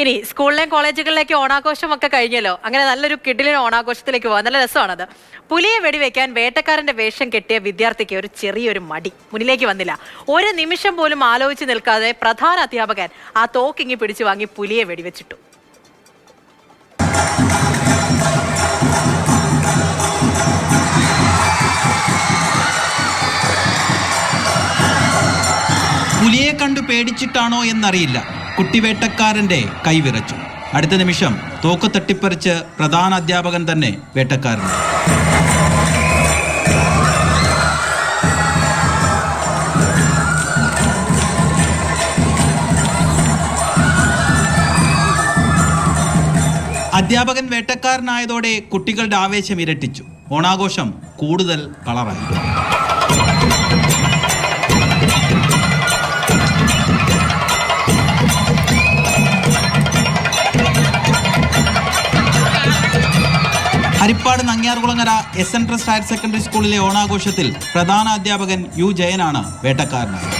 ഇനി സ്കൂളിലെയും കോളേജുകളിലേക്ക് ഓണാഘോഷം ഒക്കെ കഴിഞ്ഞല്ലോ. അങ്ങനെ നല്ലൊരു കിഡിലിന് ഓണാഘോഷത്തിലേക്ക് പോകാൻ നല്ല രസമാണത്. പുലിയെ വെടിവെക്കാൻ വേട്ടക്കാരന്റെ വേഷം കെട്ടിയ വിദ്യാർത്ഥിക്ക് ഒരു ചെറിയൊരു മടി. മുന്നിലേക്ക് വന്നില്ല. ഒരു നിമിഷം പോലും ആലോചിച്ച് നിൽക്കാതെ പ്രധാന അധ്യാപകൻ ആ തോക്കിങ്ങി പിടിച്ചു വാങ്ങി പുലിയെ വെടിവെച്ചിട്ടു. പുലിയെ കണ്ടു പേടിച്ചിട്ടാണോ എന്നറിയില്ല. കുട്ടിവേട്ടക്കാരന്റെ കൈവിറച്ചു. അടുത്ത നിമിഷം തോക്ക് തട്ടിപ്പറിച്ച് പ്രധാന അധ്യാപകൻ തന്നെ വേട്ടക്കാരൻ അധ്യാപകൻ വേട്ടക്കാരനായതോടെ കുട്ടികളുടെ ആവേശം ഇരട്ടിച്ചു. ഓണാഘോഷം കൂടുതൽ കളറായി. Harippad Nangiarkulangara S N trust higher secondary സ്കൂളിലെ ഓണാഘോഷത്തിൽ പ്രധാന അധ്യാപകൻ യു ജയനാണ് വേട്ടക്കാരനായത്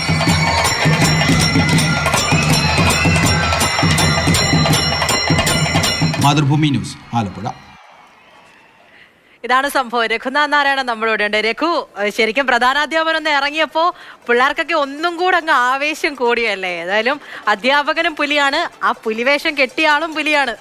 മാതൃഭൂമി ന്യൂസ് ആലപ്പുഴ. ഇതാണ് സംഭവം. രഘുനാഥ് നാരായണൻ നമ്മളോട് ഉണ്ട്. രഘു ശരിക്കും പ്രധാനാധ്യാപകൻ ഒന്ന് ഇറങ്ങിയപ്പോ പിള്ളേർക്കൊക്കെ ഒന്നും കൂടെ അങ്ങ് ആവേശം കൂടിയല്ലേ? ഏതായാലും അധ്യാപകനും പുലിയാണ്. ആ പുലിവേഷം കെട്ടിയ ആളും പുലിയാണ്.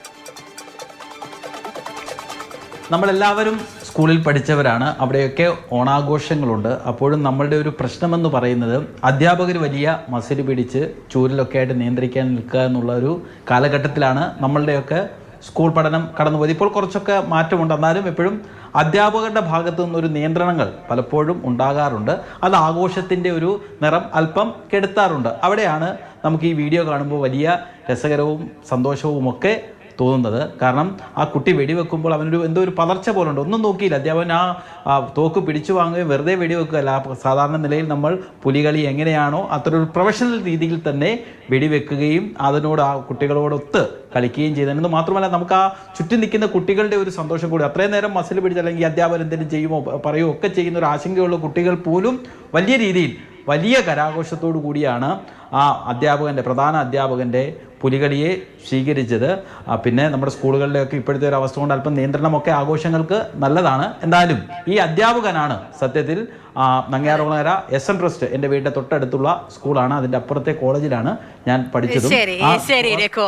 നമ്മളെല്ലാവരും സ്കൂളിൽ പഠിച്ചവരാണ്. അവിടെയൊക്കെ ഓണാഘോഷങ്ങളുണ്ട്. അപ്പോഴും നമ്മളുടെ ഒരു പ്രശ്നമെന്ന് പറയുന്നത് അധ്യാപകർ വലിയ മസിൽ പിടിച്ച് ചൂരിലൊക്കെ ആയിട്ട് നിയന്ത്രിക്കാൻ നിൽക്കുക എന്നുള്ള ഒരു കാലഘട്ടത്തിലാണ് നമ്മളുടെയൊക്കെ സ്കൂൾ പഠനം കടന്നുപോയത്. ഇപ്പോൾ കുറച്ചൊക്കെ മാറ്റമുണ്ട്. എന്നാലും എപ്പോഴും അധ്യാപകരുടെ ഭാഗത്തു നിന്നൊരു നിയന്ത്രണങ്ങൾ പലപ്പോഴും ഉണ്ടാകാറുണ്ട്. അത് ആഘോഷത്തിന്റെ ഒരു നിറം അല്പം കെടുത്താറുണ്ട്. അവിടെയാണ് നമുക്ക് ഈ വീഡിയോ കാണുമ്പോൾ വലിയ രസകരവും സന്തോഷവും ഒക്കെ തോന്നുന്നത്. കാരണം ആ കുട്ടി വെടിവെക്കുമ്പോൾ അവനൊരു എന്തോ ഒരു പതർച്ച ഉണ്ട് ഒന്നും നോക്കിയില്ല. അധ്യാപകൻ ആ തോക്ക് പിടിച്ചു വാങ്ങുകയും വെറുതെ വെടിവെക്കുകയല്ല സാധാരണ നിലയിൽ നമ്മൾ പുലികളി എങ്ങനെയാണോ അത്ര ഒരു പ്രൊഫഷണൽ രീതിയിൽ തന്നെ വെടിവെക്കുകയും അതിനോട് ആ കുട്ടികളോടൊത്ത് കളിക്കുകയും ചെയ്തതെന്ന് മാത്രമല്ല നമുക്ക് ആ ചുറ്റി നിൽക്കുന്ന കുട്ടികളുടെ ഒരു സന്തോഷം കൂടി. അത്രയും നേരം മസിൽ പിടിച്ച് അല്ലെങ്കിൽ അധ്യാപകൻ എന്തെങ്കിലും ചെയ്യുമോ പറയുമോ ഒക്കെ ചെയ്യുന്ന ഒരു ആശങ്കയുള്ള കുട്ടികൾ പോലും വലിയ രീതിയിൽ വലിയ കരാഘോഷത്തോടു കൂടിയാണ് ആ അധ്യാപകന്റെ പ്രധാന അധ്യാപകന്റെ പുലികളിയെ സ്വീകരിച്ചത്. പിന്നെ നമ്മുടെ സ്കൂളുകളിലൊക്കെ ഇപ്പോഴത്തെ ഒരു അവസ്ഥ കൊണ്ട് അല്പം നിയന്ത്രണമൊക്കെ ആഘോഷങ്ങൾക്ക് നല്ലതാണ്. എന്തായാലും ഈ അധ്യാപകനാണ് സത്യത്തിൽ ആ, നങ്ങ്യാറുകുളങ്ങര എസ് എൻ ട്രസ്റ്റ് എന്റെ വീടിന്റെ തൊട്ടടുത്തുള്ള സ്കൂളാണ്. അതിന്റെ അപ്പുറത്തെ കോളേജിലാണ് ഞാൻ പഠിച്ചതും. ശരി ശരി രഘു.